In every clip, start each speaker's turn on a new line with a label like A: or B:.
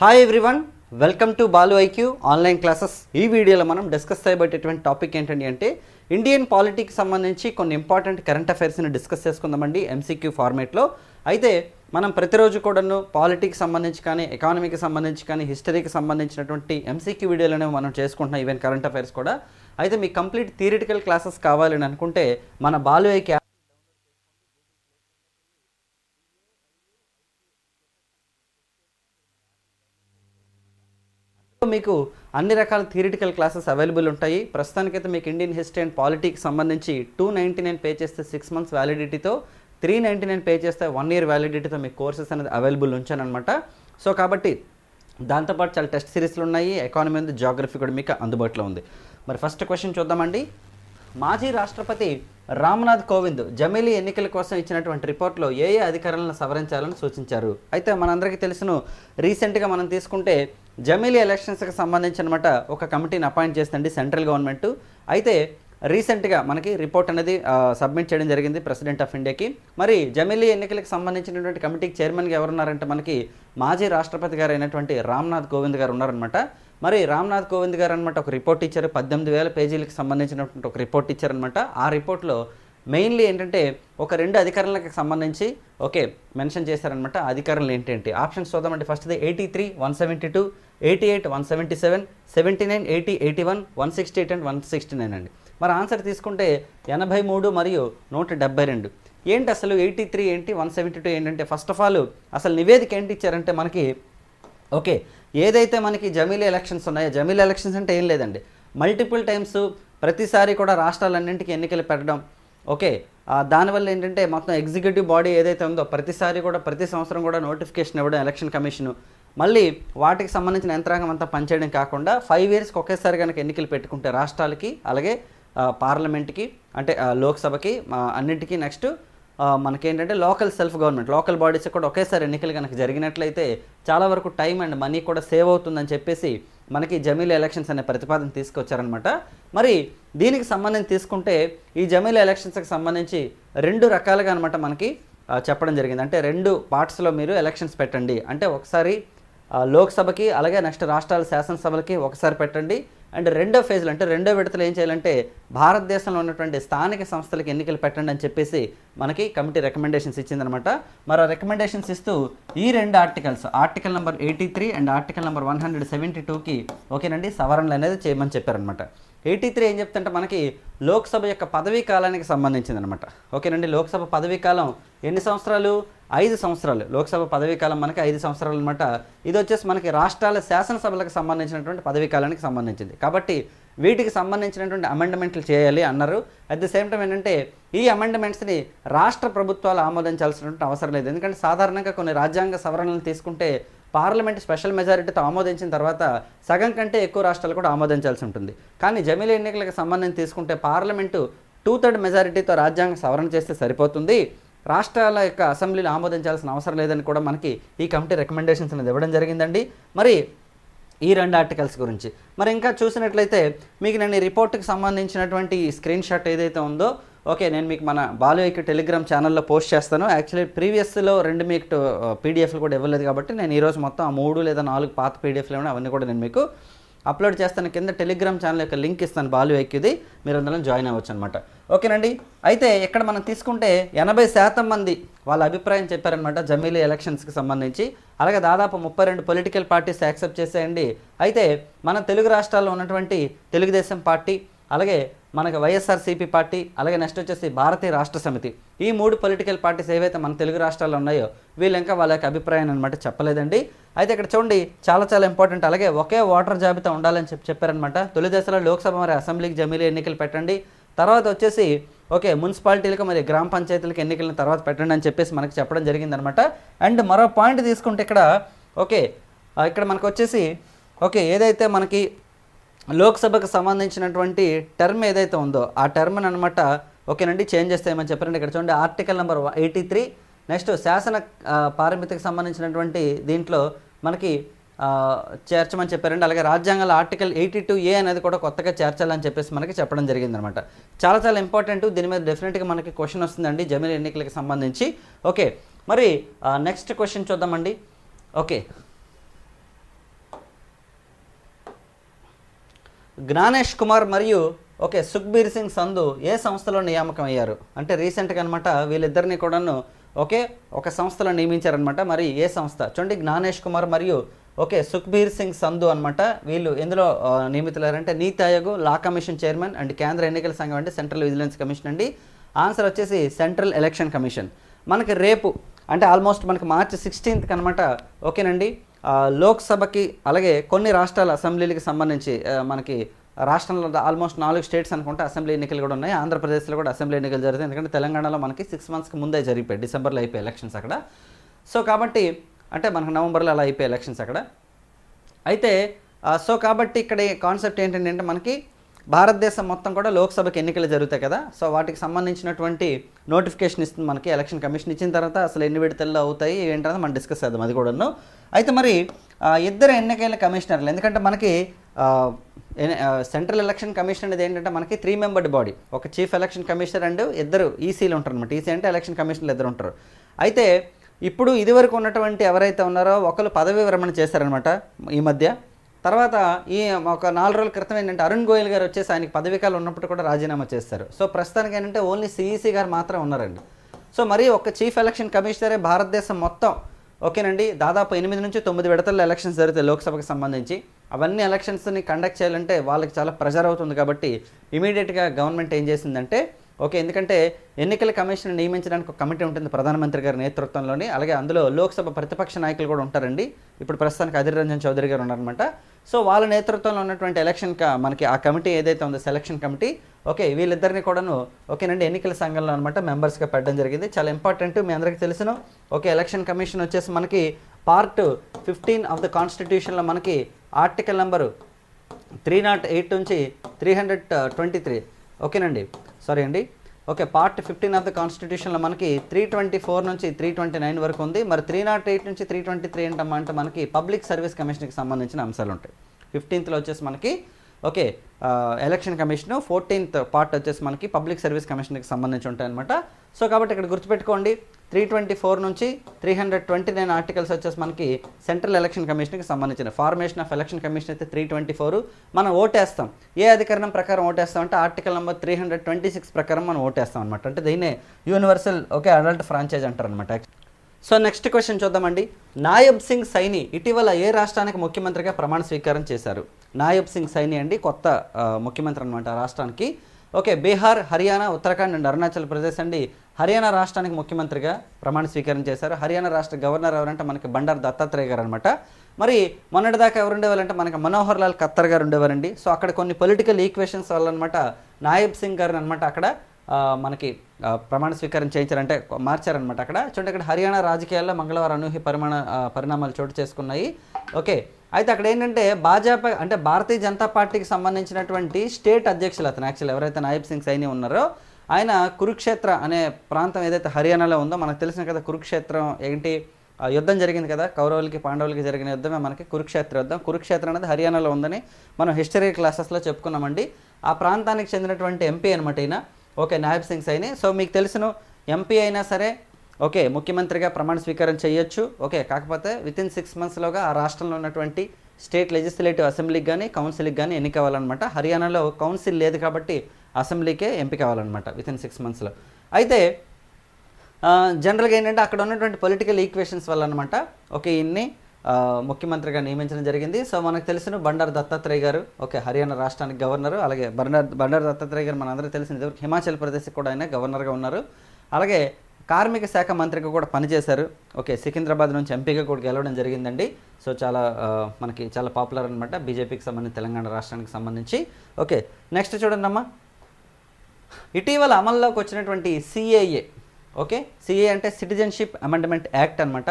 A: Hi everyone welcome to Balu IQ online classes ఈ వీడియోలో మనం డిస్కస్ చేయబట్టేటువంటి టాపిక్ ఏంటండి అంటే ఇండియన్ పాలిటిక్స్ సంబంధించి కొన్ని ఇంపార్టెంట్ కరెంట్ అఫైర్స్ని డిస్కస్ చేసుకుందామండి ఎంసీక్యూ ఫార్మేట్లో అయితే మనం ప్రతిరోజు కూడాను పాలిటిక్స్ సంబంధించి కానీ ఎకానమీకి సంబంధించి కానీ హిస్టరీకి సంబంధించినటువంటి ఎంసీక్యూ వీడియోలను మనం చేసుకుంటున్నాం ఈవెన్ కరెంట్ అఫైర్స్ కూడా. అయితే మీకు కంప్లీట్ థియరిటికల్ క్లాసెస్ కావాలని అనుకుంటే మన బాలు ఐక్యూ మీకు అన్ని రకాల థియరిటికల్ క్లాసెస్ అవైలబుల్ ఉంటాయి. ప్రస్తుతానికైతే మీకు ఇండియన్ హిస్టరీ అండ్ పాలిటిక్స్ సంబంధించి టూ నైంటీ నైన్ పే చేస్తే సిక్స్ మంత్స్ వ్యాలిడిటీతో త్రీ నైంటీ నైన్ పే చేస్తే వన్ ఇయర్ వ్యాలిడిటీతో మీకు కోర్సెస్ అనేది అవైలబుల్ ఉంచానమాట సో కాబట్టి దాంతోపాటు చాలా టెస్ట్ సిరీస్లు ఉన్నాయి. ఎకానమీ ఉంది జాగ్రఫీ కూడా మీకు అందుబాటులో ఉంది. మరి ఫస్ట్ క్వశ్చన్ చూద్దామండి. మాజీ రాష్ట్రపతి రామ్నాథ్ కోవింద్ జమీలీ ఎన్నికల కోసం ఇచ్చినటువంటి రిపోర్ట్లో ఏ ఏ అధికారులను సవరించాలని సూచించారు. అయితే మనందరికీ తెలుసును రీసెంట్గా మనం తీసుకుంటే జమీలీ ఎలక్షన్స్కి సంబంధించి అనమాట ఒక కమిటీని అపాయింట్ చేసిందండి సెంట్రల్ గవర్నమెంట్. అయితే రీసెంట్గా మనకి రిపోర్ట్ అనేది సబ్మిట్ చేయడం జరిగింది ప్రెసిడెంట్ ఆఫ్ ఇండియాకి. మరి జమీలీ ఎన్నికలకు సంబంధించినటువంటి కమిటీకి చైర్మన్గా ఎవరున్నారంటే మనకి మాజీ రాష్ట్రపతి గారు అయినటువంటి రామ్నాథ్ కోవింద్ గారు ఉన్నారనమాట మరి రామ్నాథ్ కోవింద్ గారు అనమాట ఒక రిపోర్ట్ ఇచ్చారు. పద్దెనిమిది వేల పేజీలకు సంబంధించినటువంటి ఒక రిపోర్ట్ ఇచ్చారనమాట ఆ రిపోర్ట్లో మెయిన్లీ ఏంటంటే ఒక రెండు అధికారులకు సంబంధించి ఓకే మెన్షన్ చేశారనమాట అధికారులు ఏంటంటే? ఆప్షన్స్ చూద్దామంటే ఫస్ట్ది eighty three one seventy two eighty eight one seventy seven seventy nine eighty eighty one one sixty eight and one sixty nine అండి. మరి ఆన్సర్ తీసుకుంటే ఎనభై మూడు మరియు నూట డెబ్బై రెండు. ఏంటి అసలు ఎయిటీ త్రీ ఏంటి వన్ సెవెంటీ టూ ఏంటంటే ఫస్ట్ ఆఫ్ ఆల్ అసలు నివేదిక ఏంటి ఇచ్చారంటే మనకి ఓకే ఏదైతే మనకి జమీల్ ఎలక్షన్స్ ఉన్నాయో జమీల్ ఎలక్షన్స్ అంటే ఏం లేదండి. మల్టిపుల్ టైమ్స్ ప్రతిసారి కూడా రాష్ట్రాలన్నింటికి ఎన్నికలు పెట్టడం. ఓకే దానివల్ల ఏంటంటే మొత్తం ఎగ్జిక్యూటివ్ బాడీ ఏదైతే ఉందో ప్రతిసారి కూడా ప్రతి సంవత్సరం కూడా నోటిఫికేషన్ ఇవ్వడం ఎలక్షన్ కమిషను మళ్ళీ వాటికి సంబంధించిన యంత్రాంగం అంతా పనిచేయడం కాకుండా ఫైవ్ ఇయర్స్కి ఒకేసారి కనుక ఎన్నికలు పెట్టుకుంటే రాష్ట్రాలకి అలాగే పార్లమెంట్కి అంటే లోక్సభకి అన్నింటికి అన్నింటికీ నెక్స్ట్ మనకేంటంటే local self government local bodies కూడా ఒకేసారి ఎన్నికలు కనుక జరిగినట్లయితే చాలా వరకు టైం అండ్ మనీ కూడా సేవ్ అవుతుందని చెప్పేసి మనకి జమీల ఎలక్షన్స్ అనే ప్రతిపాదన తీసుకొచ్చారనమాట మరి దీనికి సంబంధించి తీసుకుంటే ఈ జమీల ఎలక్షన్స్కి సంబంధించి రెండు రకాలుగా అనమాట మనకి చెప్పడం జరిగింది. అంటే రెండు పార్ట్స్లో మీరు ఎలక్షన్స్ పెట్టండి. అంటే ఒకసారి లోక్సభకి అలాగే నెక్స్ట్ రాష్ట్రాల శాసనసభలకి ఒకసారి పెట్టండి. అండ్ రెండో ఫేజ్లో అంటే రెండో విడతలు ఏం చేయాలంటే భారతదేశంలో ఉన్నటువంటి స్థానిక సంస్థలకు ఎన్నికలు పెట్టండి అని చెప్పేసి మనకి కమిటీ రికమెండేషన్స్ ఇచ్చిందనమాట. మరి రికమెండేషన్స్ ఇస్తూ ఈ రెండు articles article number eighty three and article number one hundred seventy టూకి ఓకేనండి? సవరణలు అనేది చేయమని చెప్పారనమాట. ఎయిటీ త్రీ ఏం చెప్తుంటే మనకి లోక్సభ యొక్క పదవీ కాలానికి సంబంధించింది అనమాట ఓకేనండి లోక్సభ పదవీ కాలం ఎన్ని సంవత్సరాలు? ఐదు సంవత్సరాలు. లోక్సభ పదవీ కాలం మనకి ఐదు సంవత్సరాలు అనమాట ఇది వచ్చేసి మనకి రాష్ట్రాల శాసనసభలకు సంబంధించినటువంటి పదవీ కాలానికి సంబంధించింది. కాబట్టి వీటికి సంబంధించినటువంటి అమెండ్మెంట్లు చేయాలి అన్నారు. అట్ ది సేమ్ టైం ఏంటంటే ఈ అమెండ్మెంట్స్ని రాష్ట్ర ప్రభుత్వాలు ఆమోదించాల్సినటువంటి అవసరం లేదు. ఎందుకంటే సాధారణంగా కొన్ని రాజ్యాంగ సవరణలు తీసుకుంటే పార్లమెంట్ స్పెషల్ మెజారిటీతో ఆమోదించిన తర్వాత సగం కంటే ఎక్కువ రాష్ట్రాలు కూడా ఆమోదించాల్సి ఉంటుంది. కానీ జమిలీ ఎన్నికలకు సంబంధం తీసుకుంటే పార్లమెంటు టూ థర్డ్ మెజారిటీతో రాజ్యాంగ సవరణ చేస్తే సరిపోతుంది. రాష్ట్రాల యొక్క అసెంబ్లీలు ఆమోదించాల్సిన అవసరం లేదని కూడా మనకి ఈ కమిటీ రికమెండేషన్స్ అనేది ఇవ్వడం జరిగిందండి. మరి ఈ రెండు ఆర్టికల్స్ గురించి. మరి ఇంకా చూసినట్లయితే మీకు నేను ఈ రిపోర్ట్కి సంబంధించినటువంటి స్క్రీన్ షాట్ ఏదైతే ఉందో ఓకే నేను మీకు మన బాలుకి టెలిగ్రామ్ ఛానల్లో పోస్ట్ చేస్తాను. యాక్చువల్లీ ప్రీవియస్లో రెండు మీకు పీడిఎఫ్లు కూడా ఇవ్వలేదు కాబట్టి నేను ఈరోజు మొత్తం ఆ మూడు లేదా నాలుగు పాత పీడిఎఫ్లు ఏమైనా అవన్నీ కూడా నేను మీకు అప్లోడ్ చేస్తాను. కింద టెలిగ్రామ్ ఛానల్ యొక్క లింక్ ఇస్తాను బాలు ఎక్కిది మీరు అందులో జాయిన్ అవ్వచ్చు అనమాట ఓకేనండి? అయితే ఇక్కడ మనం తీసుకుంటే ఎనభై శాతం మంది వాళ్ళ అభిప్రాయం చెప్పారనమాట జమీలీ ఎలక్షన్స్కి సంబంధించి. అలాగే దాదాపు ముప్పై రెండు పొలిటికల్ పార్టీస్ యాక్సెప్ట్ చేసేయండి. అయితే మన తెలుగు రాష్ట్రాల్లో ఉన్నటువంటి తెలుగుదేశం పార్టీ అలాగే మనకి వైఎస్ఆర్సీపీ పార్టీ అలాగే నెక్స్ట్ వచ్చేసి భారతీయ రాష్ట్ర సమితి. ఈ మూడు పొలిటికల్ పార్టీస్ ఏవైతే మన తెలుగు రాష్ట్రాల్లో ఉన్నాయో వీళ్ళు ఇంకా వాళ్ళ యొక్క అభిప్రాయాన్ని అనమాట చెప్పలేదండి. అయితే ఇక్కడ చూడండి చాలా చాలా ఇంపార్టెంట్ అలాగే ఒకే ఓటర్ జాబితా ఉండాలని చెప్పి చెప్పారనమాట తొలి దశలో లోక్సభ మరి అసెంబ్లీకి జమీలు ఎన్నికలు పెట్టండి. తర్వాత వచ్చేసి ఓకే మున్సిపాలిటీలకు మరి గ్రామ పంచాయతీలకు ఎన్నికలను తర్వాత పెట్టండి అని చెప్పేసి మనకి చెప్పడం జరిగిందనమాట అండ్ మరో పాయింట్ తీసుకుంటే ఇక్కడ ఓకే ఇక్కడ మనకు వచ్చేసి ఓకే ఏదైతే మనకి లోక్సభకు సంబంధించినటువంటి టర్మ్ ఏదైతే ఉందో ఆ టర్మ్ని అనమాట ఓకేనండి చేంజ్ చేస్తామని చెప్పారండి ఇక్కడ చూడండి. Article number eighty three next శాసన పారమితికి సంబంధించినటువంటి దీంట్లో మనకి చేర్చమని చెప్పారండి. అలాగే రాజ్యాంగాల ఆర్టికల్ ఎయిటీ టూ ఏ అనేది కూడా కొత్తగా చేర్చాలని చెప్పేసి మనకి చెప్పడం జరిగిందనమాట చాలా చాలా ఇంపార్టెంట్ దీని మీద డెఫినెట్గా మనకి క్వశ్చన్ వస్తుందండి జమీన్ ఎన్నికలకు సంబంధించి. ఓకే మరి నెక్స్ట్ క్వశ్చన్ చూద్దామండి. ఓకే జ్ఞానేష్ కుమార్ మరియు ఓకే సుఖ్బీర్ సింగ్ సంధు ఏ సంస్థలో నియామకం అయ్యారు అంటే రీసెంట్గా అనమాట వీళ్ళిద్దరిని కూడాను ఓకే ఒక సంస్థలో నియమించారనమాట మరి ఏ సంస్థ? చూడండి జ్ఞానేష్ కుమార్ మరియు ఓకే సుఖ్బీర్ సింగ్ సంధు అనమాట వీళ్ళు ఎందులో నియమితులారంటే NITI Aayog law commission chairman and కేంద్ర ఎన్నికల సంఘం అంటే సెంట్రల్ విజిలెన్స్ కమిషన్ అండి. ఆన్సర్ వచ్చేసి సెంట్రల్ ఎలక్షన్ కమిషన్. మనకి రేపు అంటే ఆల్మోస్ట్ మనకి మార్చి సిక్స్టీన్త్ అనమాట ఓకేనండి? లోక్సభకి అలాగే కొన్ని రాష్ట్రాల అసెంబ్లీలకి సంబంధించి మనకి రాష్ట్రంలో ఆల్మోస్ట్ నాలుగు స్టేట్స్ అనుకుంటే అసెంబ్లీ ఎన్నికలు కూడా ఉన్నాయి. ఆంధ్రప్రదేశ్లో కూడా అసెంబ్లీ ఎన్నికలు జరుగుతాయి. ఎందుకంటే తెలంగాణలో మనకి సిక్స్ మంత్స్కి ముందే జరిగిపోయాయి డిసెంబర్లో అయిపోయాయి ఎలక్షన్స్ అక్కడ. సో కాబట్టి అంటే మనకు నవంబర్లో అలా అయిపోయాయి ఎలక్షన్స్ అక్కడ. అయితే సో కాబట్టి ఇక్కడ కాన్సెప్ట్ ఏంటంటే మనకి భారతదేశం మొత్తం కూడా లోక్సభకి ఎన్నికలు జరుగుతాయి కదా. సో వాటికి సంబంధించినటువంటి నోటిఫికేషన్ ఇస్తుంది మనకి ఎలక్షన్ కమిషన్ ఇచ్చిన తర్వాత అసలు ఎన్ని విడతల్లో అవుతాయి ఏంటనేది మనం డిస్కస్ చేద్దాం అది కూడాను. అయితే మరి ఇద్దరు ఎన్నికల కమిషనర్లు ఎందుకంటే మనకి సెంట్రల్ ఎలక్షన్ కమిషన్ అనేది ఏంటంటే మనకి త్రీ మెంబర్డ్ బాడీ. ఒక చీఫ్ ఎలక్షన్ కమిషనర్ అండ్ ఇద్దరు ఈసీలు ఉంటారు అనమాట ఈసీ అంటే ఎలక్షన్ కమిషనర్లు ఇద్దరు ఉంటారు. అయితే ఇప్పుడు ఇదివరకు ఉన్నటువంటి ఎవరైతే ఉన్నారో ఒకరు పదవి విరమణ చేశారనమాట ఈ మధ్య. తర్వాత ఈ ఒక నాలుగు రోజుల క్రితం ఏంటంటే అరుణ్ గోయల్ గారు వచ్చేసి ఆయనకి పదవికాలు ఉన్నప్పుడు కూడా రాజీనామా చేస్తారు. సో ప్రస్తుతానికి ఏంటంటే ఓన్లీ సిఈసీ గారు మాత్రం ఉన్నారండి. సో మరి ఒక చీఫ్ ఎలక్షన్ కమిషనరే భారతదేశం మొత్తం. ఓకేనండి? దాదాపు ఎనిమిది నుంచి తొమ్మిది విడతల్లో ఎలక్షన్స్ జరుగుతాయి లోక్సభకి సంబంధించి. అవన్నీ ఎలక్షన్స్ని కండక్ట్ చేయాలంటే వాళ్ళకి చాలా ప్రెజర్ అవుతుంది కాబట్టి ఇమీడియట్గా గవర్నమెంట్ ఏం చేసిందంటే ఓకే ఎందుకంటే ఎన్నికల కమిషన్ నియమించడానికి ఒక కమిటీ ఉంటుంది ప్రధానమంత్రి గారి నేతృత్వంలోని. అలాగే అందులో లోక్సభ ప్రతిపక్ష నాయకులు కూడా ఉంటారండి. ఇప్పుడు ప్రస్తుతానికి అధిర్ రంజన్ చౌదరి గారు ఉన్నారనమాట సో వాళ్ళ నేతృత్వంలో ఉన్నటువంటి ఎలక్షన్ క- మనకి ఆ కమిటీ ఏదైతే ఉందో సెలక్షన్ కమిటీ ఓకే వీళ్ళిద్దరిని కూడాను ఓకేనండి ఎన్నికల సంఘంలో అనమాట మెంబర్స్గా పెట్టడం జరిగింది. చాలా ఇంపార్టెంట్ మీ అందరికీ తెలిసిన ఓకే ఎలక్షన్ కమిషన్ వచ్చేసి మనకి పార్ట్ ఫిఫ్టీన్ ఆఫ్ ద కాన్స్టిట్యూషన్లో మనకి article number three nought eight నుంచి త్రీ హండ్రెడ్ ట్వంటీ త్రీ ఓకేనండి? సారీ అండి. Okay part fifteen of the కాన్స్టిట్యూషన్లో మనకి త్రీ ట్వంటీ ఫోర్ నుంచి త్రీ ట్వంటీ నైన్ వరకు ఉంది. మరి త్రీ నాట్ ఎయిట్ నుంచి త్రీ ట్వంటీ త్రీ ఏంటమ్మా అంటే మనకి పబ్లిక్ సర్వీస్ కమిషన్కి సంబంధించిన అంశాలు ఉంటాయి. ఫిఫ్టీన్త్లో వచ్చేసి మనకి okay election commission fourteenth part వచ్చేసి మనకి పబ్లిక్ సర్వీస్ కమిషన్కి సంబంధించి ఉంటాయన్నమాట. సో కాబట్టి ఇక్కడ గుర్తుపెట్టుకోండి త్రీ ట్వంటీ ఫోర్ నుంచి three hundred twenty nine articles వచ్చేసి మనకి సెంట్రల్ ఎలక్షన్ కమిషన్కి సంబంధించిన ఫార్మేషన్ ఆఫ్ ఎలక్షన్ కమిషన్ అయితే త్రీ ట్వంటీ ఫోర్ మనం ఓటేస్తాం. ఏ అధికరణం ప్రకారం ఓటేస్తాం అంటే article number three hundred twenty six ప్రకారం మనం ఓటేస్తాం అనమాట అంటే దీన్నే యూనివర్సల్ ఓకే అడల్ట్ ఫ్రాంచైజ్ అంటారు అనమాట సో నెక్స్ట్ క్వశ్చన్ చూద్దామండి. నాయబ్ సింగ్ సైని ఇటీవల ఏ రాష్ట్రానికి ముఖ్యమంత్రిగా ప్రమాణ స్వీకారం చేశారు? నాయబ్ సింగ్ సైని అండి కొత్త ముఖ్యమంత్రి అనమాట రాష్ట్రానికి. ఓకే బీహార్ హర్యానా ఉత్తరాఖండ్ అండ్ అరుణాచల్ ప్రదేశ్ అండి. హర్యానా రాష్ట్రానికి ముఖ్యమంత్రిగా ప్రమాణ స్వీకారం చేశారు. హర్యానా రాష్ట్ర గవర్నర్ ఎవరంటే మనకి బండారు దత్తాత్రేయ గారు అనమాట మరి మొన్నటిదాకా ఎవరు ఉండేవాళ్ళంటే మనకి మనోహర్ లాల్ ఖత్తర్ గారు ఉండేవారండి. సో అక్కడ కొన్ని పొలిటికల్ ఈక్వేషన్స్ వల్ల అనమాట నాయబ్ సింగ్ గారిని అనమాట అక్కడ మనకి ప్రమాణ స్వీకారం చేయించారంటే మార్చారనమాట అక్కడ. చూడండి ఇక్కడ హర్యానా రాజకీయాల్లో మంగళవారం అనూహ్య పరిమాణ పరిణామాలు చోటు చేసుకున్నాయి. ఓకే. అయితే అక్కడ ఏంటంటే భాజపా అంటే భారతీయ జనతా పార్టీకి సంబంధించినటువంటి స్టేట్ అధ్యక్షులు అతను యాక్చువల్ ఎవరైతే నాయబ్ సింగ్ సైని ఉన్నారో ఆయన కురుక్షేత్ర అనే ప్రాంతం ఏదైతే హర్యానాలో ఉందో మనకు తెలిసిన కదా కురుక్షేత్రం ఏంటి? యుద్ధం జరిగింది కదా కౌరవులకి పాండవులకి జరిగిన యుద్ధమే మనకి కురుక్షేత్ర యుద్ధం. కురుక్షేత్రం అనేది హర్యానాలో ఉందని మనం హిస్టరీ క్లాసెస్లో చెప్పుకున్నామండి. ఆ ప్రాంతానికి చెందినటువంటి ఎంపీ అనమాట ఈయన. ఓకే నాయబ్ సింగ్ సైని. సో మీకు తెలుసును ఎంపీ అయినా సరే ఓకే ముఖ్యమంత్రిగా ప్రమాణ స్వీకారం చేయొచ్చు. ఓకే కాకపోతే విత్ ఇన్ సిక్స్ మంత్స్లోగా ఆ రాష్ట్రంలో ఉన్నటువంటి స్టేట్ లెజిస్లేటివ్ అసెంబ్లీకి కానీ కౌన్సిల్కి కానీ ఎన్నిక అవ్వాలన్నమాట హర్యానాలో కౌన్సిల్ లేదు కాబట్టి అసెంబ్లీకే ఎంపిక అవ్వాలన్నమాట విత్ ఇన్ సిక్స్ మంత్స్లో అయితే జనరల్గా ఏంటంటే అక్కడ ఉన్నటువంటి పొలిటికల్ ఈక్వేషన్స్ వల్ల అనమాట ఓకే ఇన్ని ముఖ్యమంత్రిగా నియమించడం జరిగింది. సో మనకు తెలిసిన బండారు దత్తాత్రేయ గారు ఓకే హర్యానా రాష్ట్రానికి గవర్నరు అలాగే బండారు బండారు దత్తాత్రేయ గారు మనందరికీ తెలిసిన ఇదివరకు హిమాచల్ ప్రదేశ్కి కూడా ఆయన గవర్నర్గా ఉన్నారు. అలాగే కార్మిక శాఖ మంత్రిగా కూడా పనిచేశారు. ఓకే సికింద్రాబాద్ నుంచి ఎంపీగా కూడా గెలవడం జరిగిందండి. సో చాలా మనకి చాలా పాపులర్ అనమాట బీజేపీకి సంబంధించి తెలంగాణ రాష్ట్రానికి సంబంధించి. ఓకే నెక్స్ట్ చూడండి అమ్మా. ఇటీవల అమల్లోకి వచ్చినటువంటి సిఏఏ ఓకే సిఏ అంటే సిటిజన్షిప్ అమెండ్మెంట్ యాక్ట్ అనమాట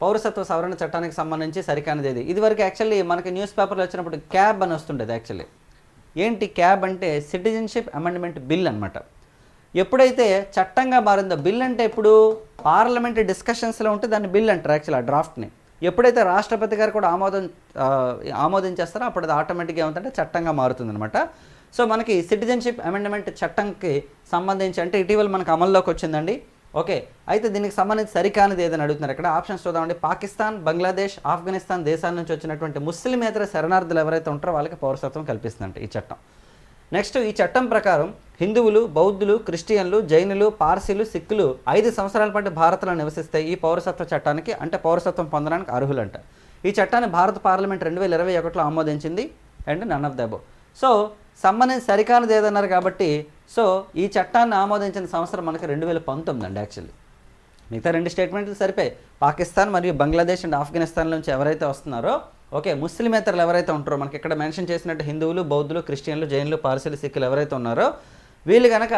A: పౌరసత్వ సవరణ చట్టానికి సంబంధించి సరికానిది ఇది ఇదివరకు యాక్చువల్లీ మనకి న్యూస్ పేపర్లో వచ్చినప్పుడు క్యాబ్ అని వస్తుండేది యాక్చువల్లీ ఏంటి క్యాబ్ అంటే సిటిజన్షిప్ అమెండ్మెంట్ బిల్ అనమాట ఎప్పుడైతే చట్టంగా మారిందో బిల్ అంటే ఇప్పుడు పార్లమెంట్ డిస్కషన్స్లో ఉంటే దాన్ని బిల్ అంటారు యాక్చువల్ ఆ డ్రాఫ్ట్ని. ఎప్పుడైతే రాష్ట్రపతి గారు కూడా ఆమోదం ఆమోదించేస్తారో అప్పుడు అది ఆటోమేటిక్గా ఏమవుతుందంటే చట్టంగా మారుతుందనమాట సో మనకి సిటిజన్షిప్ అమెండ్మెంట్ చట్టంకి సంబంధించి అంటే ఇటీవల మనకు అమల్లోకి వచ్చిందండి. ఓకే అయితే దీనికి సంబంధించి సరికానిది ఏదని అడుగుతున్నారు. ఇక్కడ ఆప్షన్స్ చూద్దామండి పాకిస్తాన్ బంగ్లాదేశ్ ఆఫ్ఘనిస్తాన్ దేశాల నుంచి వచ్చినటువంటి ముస్లిమేతర శరణార్థులు ఎవరైతే ఉంటారో వాళ్ళకి పౌరసత్వం కల్పిస్తుందంట ఈ చట్టం. నెక్స్ట్ ఈ చట్టం ప్రకారం హిందువులు బౌద్ధులు క్రిస్టియన్లు జైనులు పార్సీలు సిక్కులు ఐదు సంవత్సరాల పాటు భారత్లో నివసిస్తే ఈ పౌరసత్వ చట్టానికి అంటే పౌరసత్వం పొందడానికి అర్హులంట. ఈ చట్టాన్ని భారత పార్లమెంట్ రెండు వేల ఇరవై ఒకటిలో ఆమోదించింది and none of the above so సంబంధించి సరికానిది ఏదన్నారు కాబట్టి సో ఈ చట్టాన్ని ఆమోదించిన సంవత్సరం మనకి రెండు వేల పంతొమ్మిది అండి యాక్చువల్లీ మిగతా రెండు స్టేట్మెంట్లు సరిపోయి పాకిస్తాన్ మరియు బంగ్లాదేశ్ అండ్ ఆఫ్ఘనిస్తాన్ నుంచి ఎవరైతే వస్తున్నారో ఓకే ముస్లిమేతరులు ఎవరైతే ఉంటారో మనకి ఇక్కడ మెన్షన్ చేసినట్టు హిందువులు బౌద్ధులు క్రిస్టియన్లు జైన్లు పార్సీలు సిక్కులు ఎవరైతే ఉన్నారో వీళ్ళు కనుక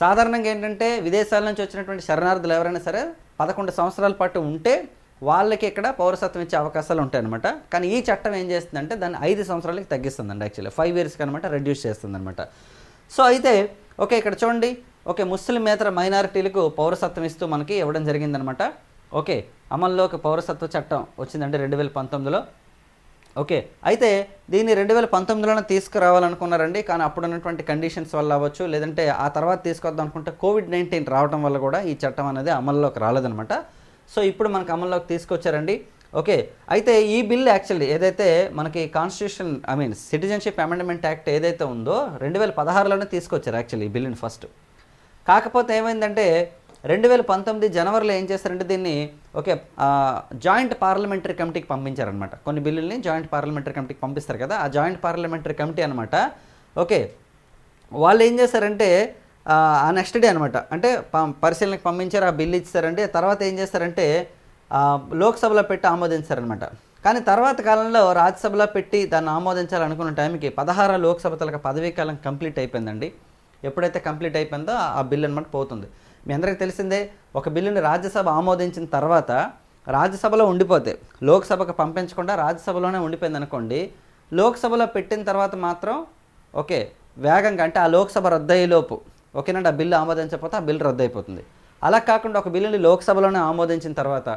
A: సాధారణంగా ఏంటంటే విదేశాల నుంచి వచ్చినటువంటి శరణార్థులు ఎవరైనా సరే పదకొండు సంవత్సరాల పాటు ఉంటే వాళ్ళకి ఇక్కడ పౌరసత్వం ఇచ్చే అవకాశాలు ఉంటాయి అనమాట కానీ ఈ చట్టం ఏం చేస్తుందంటే దాన్ని ఐదు సంవత్సరాలకి తగ్గిస్తుందండి యాక్చువల్లీ ఫైవ్ ఇయర్స్కి అనమాట రెడ్యూస్ చేస్తుంది అనమాట సో అయితే ఓకే ఇక్కడ చూడండి. ఓకే ముస్లిమేతర మైనారిటీలకు పౌరసత్వం ఇస్తూ మనకి ఇవ్వడం జరిగిందనమాట. ఓకే అమల్లోకి పౌరసత్వ చట్టం వచ్చిందంటే రెండు వేల పంతొమ్మిదిలో. ఓకే అయితే దీన్ని రెండు వేల పంతొమ్మిదిలోనే తీసుకురావాలనుకున్నారండి. కానీ అప్పుడు ఉన్నటువంటి కండిషన్స్ వల్ల అవ్వచ్చు. లేదంటే ఆ తర్వాత తీసుకొద్దాం అనుకుంటే కోవిడ్ నైన్టీన్ రావడం వల్ల కూడా ఈ చట్టం అనేది అమల్లోకి రాలేదనమాట. సో ఇప్పుడు మనకు అమల్లోకి తీసుకొచ్చారండి. ఓకే అయితే ఈ బిల్ యాక్చువల్లీ ఏదైతే మనకి constitution I mean citizenship amendment act ఏదైతే ఉందో రెండు వేల పదహారులోనే తీసుకొచ్చారు యాక్చువల్లీ ఈ బిల్లుని ఫస్ట్ కాకపోతే ఏమైందంటే రెండు వేల పంతొమ్మిది జనవరిలో ఏం చేస్తారంటే దీన్ని ఓకే జాయింట్ పార్లమెంటరీ కమిటీకి పంపించారనమాట కొన్ని బిల్లుల్ని జాయింట్ పార్లమెంటరీ కమిటీకి పంపిస్తారు కదా ఆ జాయింట్ పార్లమెంటరీ కమిటీ అనమాట ఓకే వాళ్ళు ఏం చేస్తారంటే ఆ, నెక్స్ట్ డే అనమాట అంటే ప- పరిశీలనకు పంపించారు ఆ బిల్లు ఇచ్చారంటే తర్వాత ఏం చేస్తారంటే లోక్సభలో పెట్టి ఆమోదించారనమాట కానీ తర్వాత కాలంలో రాజ్యసభలో పెట్టి దాన్ని ఆమోదించాలనుకున్న టైంకి పదహారు లోక్సభ తలక పదవీ కాలం కంప్లీట్ అయిపోయిందండి. ఎప్పుడైతే కంప్లీట్ అయిపోయిందో ఆ- బిల్లు అనమాట పోతుంది. మీ అందరికీ తెలిసిందే ఒక బిల్లుని రాజ్యసభ ఆమోదించిన తర్వాత రాజ్యసభలో ఉండిపోతే లోక్సభకు పంపించకుండా రాజ్యసభలోనే ఉండిపోయింది అనుకోండి లోక్సభలో పెట్టిన తర్వాత మాత్రం ఓకే వేగంగా అంటే ఆ లోక్సభ రద్దయ్యేలోపు ఓకేనండి ఆ బిల్లు ఆమోదించకపోతే ఆ బిల్లు రద్దు అయిపోతుంది అలా కాకుండా ఒక బిల్లుని లోక్సభలోనే ఆమోదించిన తర్వాత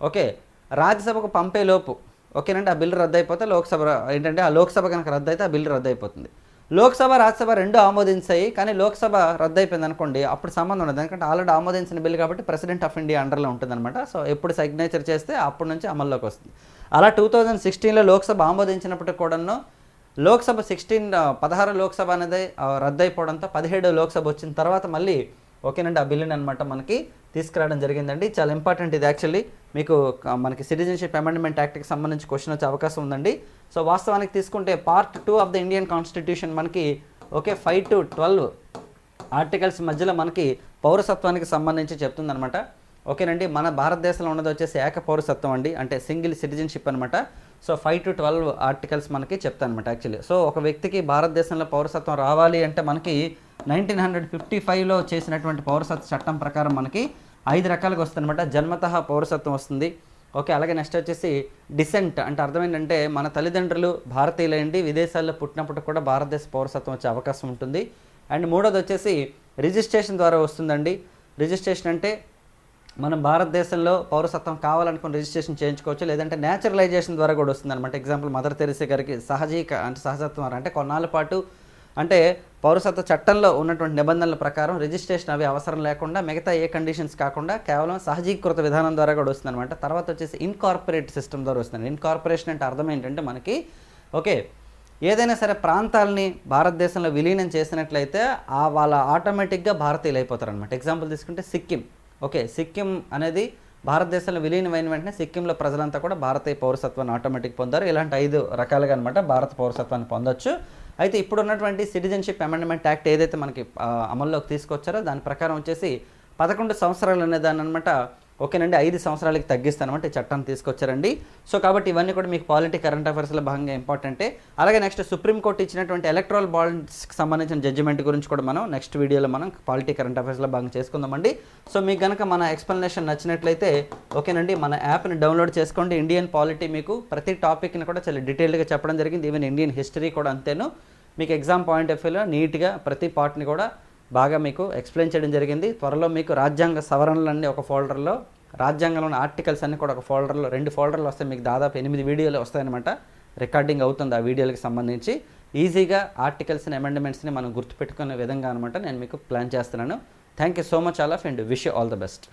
A: ఓకే రాజ్యసభకు పంపేలోపు ఓకేనండి ఆ బిల్లు రద్దు అయిపోతే లోక్సభ ఏంటంటే ఆ లోక్సభ కనుక రద్దు అయితే ఆ బిల్లు రద్దు అయిపోతుంది లోక్సభ రాజ్యసభ రెండు ఆమోదించాయి కానీ లోక్సభ రద్దు అయిపోయింది అనుకోండి అప్పుడు సంబంధం ఉండదు. ఎందుకంటే ఆల్రెడీ ఆమోదించిన బిల్లు కాబట్టి ప్రెసిడెంట్ ఆఫ్ ఇండియా అండర్లో ఉంటుందన్నమాట. సో ఎప్పుడు సిగ్నేచర్ చేస్తే అప్పటి నుంచి అమల్లోకి వస్తుంది. అలా టూ థౌజండ్ సిక్స్టీన్లో లోక్సభ ఆమోదించినప్పుడు కూడాను లోక్సభ సిక్స్టీన్ పదహారు లోక్సభ అనేది రద్దు రద్దయిపోవడంతో పదిహేడు లోక్సభ వచ్చిన తర్వాత మళ్ళీ ఓకేనండి ఆ బిల్లుని అనమాట మనకి తీసుకురావడం జరిగిందండి. చాలా ఇంపార్టెంట్ ఇది యాక్చువల్లీ. మీకు మనకి సిటిజన్షిప్ అమెండ్మెంట్ యాక్ట్కి సంబంధించి క్వశ్చన్ వచ్చే అవకాశం ఉందండి. సో వాస్తవానికి తీసుకుంటే part two of the Indian constitution మనకి okay five to twelve articles మధ్యలో మనకి పౌరసత్వానికి సంబంధించి చెప్తుందనమాట ఓకేనండి మన భారతదేశంలో ఉన్నది వచ్చేసి ఏక పౌరసత్వం అండి అంటే సింగిల్ సిటిజన్షిప్ అనమాట so five to twelve articles మనకి చెప్తానమాట అనమాట యాక్చువల్లీ. సో ఒక వ్యక్తికి భారతదేశంలో పౌరసత్వం రావాలి అంటే మనకి నైన్టీన్ హండ్రెడ్ ఫిఫ్టీ ఫైవ్లో చేసినటువంటి పౌరసత్వ చట్టం ప్రకారం మనకి ఐదు రకాలుగా వస్తుంది అనమాట జన్మతః పౌరసత్వం వస్తుంది. ఓకే అలాగే నెక్స్ట్ వచ్చేసి డిసెంట్ అంటే అర్థం ఏంటంటే మన తల్లిదండ్రులు భారతీయులైండి విదేశాల్లో పుట్టినప్పుడు కూడా భారతదేశ పౌరసత్వం వచ్చే అవకాశం ఉంటుంది. అండ్ మూడోది వచ్చేసి రిజిస్ట్రేషన్ ద్వారా వస్తుందండి. రిజిస్ట్రేషన్ అంటే మనం భారతదేశంలో పౌరసత్వం కావాలనుకుని రిజిస్ట్రేషన్ చేయించుకోవచ్చు లేదంటే నేచురలైజేషన్ ద్వారా కూడా వస్తుంది అనమాట ఎగ్జాంపుల్ మదర్ తెరిసే గారికి సహజీక అంటే సహజత్వం అంటే కొన్నాళ్ళ పాటు అంటే పౌరసత్వ చట్టంలో ఉన్నటువంటి నిబంధనల ప్రకారం రిజిస్ట్రేషన్ అవి అవసరం లేకుండా మిగతా ఏ కండిషన్స్ కాకుండా కేవలం సహజీకృత విధానం ద్వారా కూడా వస్తుంది అనమాట తర్వాత వచ్చేసి ఇన్కార్పొరేట్ సిస్టమ్ ద్వారా వస్తుంది. ఇన్కార్పొరేషన్ అంటే అర్థం ఏంటంటే మనకి ఓకే ఏదైనా సరే ప్రాంతాలని భారతదేశంలో విలీనం చేసినట్లయితే ఆ వాళ్ళ ఆటోమేటిక్గా భారతీయులు అయిపోతారు అనమాట ఎగ్జాంపుల్ తీసుకుంటే సిక్కిం. ఓకే సిక్కిం అనేది భారతదేశంలో విలీనమైన వెంటనే సిక్కింలో ప్రజలంతా కూడా భారతీయ పౌరసత్వాన్ని ఆటోమేటిక్ పొందారు. ఇలాంటి ఐదు రకాలుగా అనమాట భారత పౌరసత్వాన్ని పొందొచ్చు. అయితే ఇప్పుడు ఉన్నటువంటి సిటిజన్షిప్ అమెండ్మెంట్ యాక్ట్ ఏదైతే మనకి అమల్లోకి తీసుకొచ్చారో దాని ప్రకారం వచ్చేసి పదకొండు సంవత్సరాలు అనే దాని అనమాట ఓకేనండి ఐదు సంవత్సరాలకి తగ్గిస్తాను అంటే చట్టాన్ని తీసుకొచ్చారండి. సో కాబట్టి ఇవన్నీ కూడా మీకు పాలిటీ కరెంట్ అఫైర్స్లో భాగంగా ఇంపార్టెంటే. అలాగే నెక్స్ట్ సుప్రీంకోర్టు ఇచ్చినటువంటి ఎలక్ట్రల్ బాండ్స్కి సంబంధించిన జడ్జిమెంట్ గురించి కూడా మనం నెక్స్ట్ వీడియోలో మనం పాలిటీ కరెంట్ అఫైర్స్లో భాగంగా చేసుకుందామండి. సో మీకు కనుక మన ఎక్స్ప్లెనేషన్ నచ్చినట్లయితే ఓకేనండి మన యాప్ని డౌన్లోడ్ చేసుకోండి. ఇండియన్ పాలిటీ మీకు ప్రతి టాపిక్ని కూడా చాలా డీటెయిల్గా చెప్పడం జరిగింది. ఈవెన్ ఇండియన్ హిస్టరీ కూడా అంతేను. మీకు ఎగ్జామ్ పాయింట్ ఆఫ్ వ్యూలో నీట్గా ప్రతి పార్ట్ని కూడా బాగా మీకు ఎక్స్ప్లెయిన్ చేయడం జరిగింది. త్వరలో మీకు రాజ్యాంగ సవరణలన్నీ ఒక ఫోల్డర్లో రాజ్యాంగంలోని ఆర్టికల్స్ అన్నీ కూడా ఒక ఫోల్డర్లో రెండు ఫోల్డర్లు వస్తాయి. మీకు దాదాపు ఎనిమిది వీడియోలు వస్తాయన్నమాట. రికార్డింగ్ అవుతుంది ఆ వీడియోలకు సంబంధించి. ఈజీగా ఆర్టికల్స్ని అమెండ్మెంట్స్ని మనం గుర్తుపెట్టుకునే విధంగా అనమాట నేను మీకు ప్లాన్ చేస్తున్నాను. Thank you so much all of and wish you all the best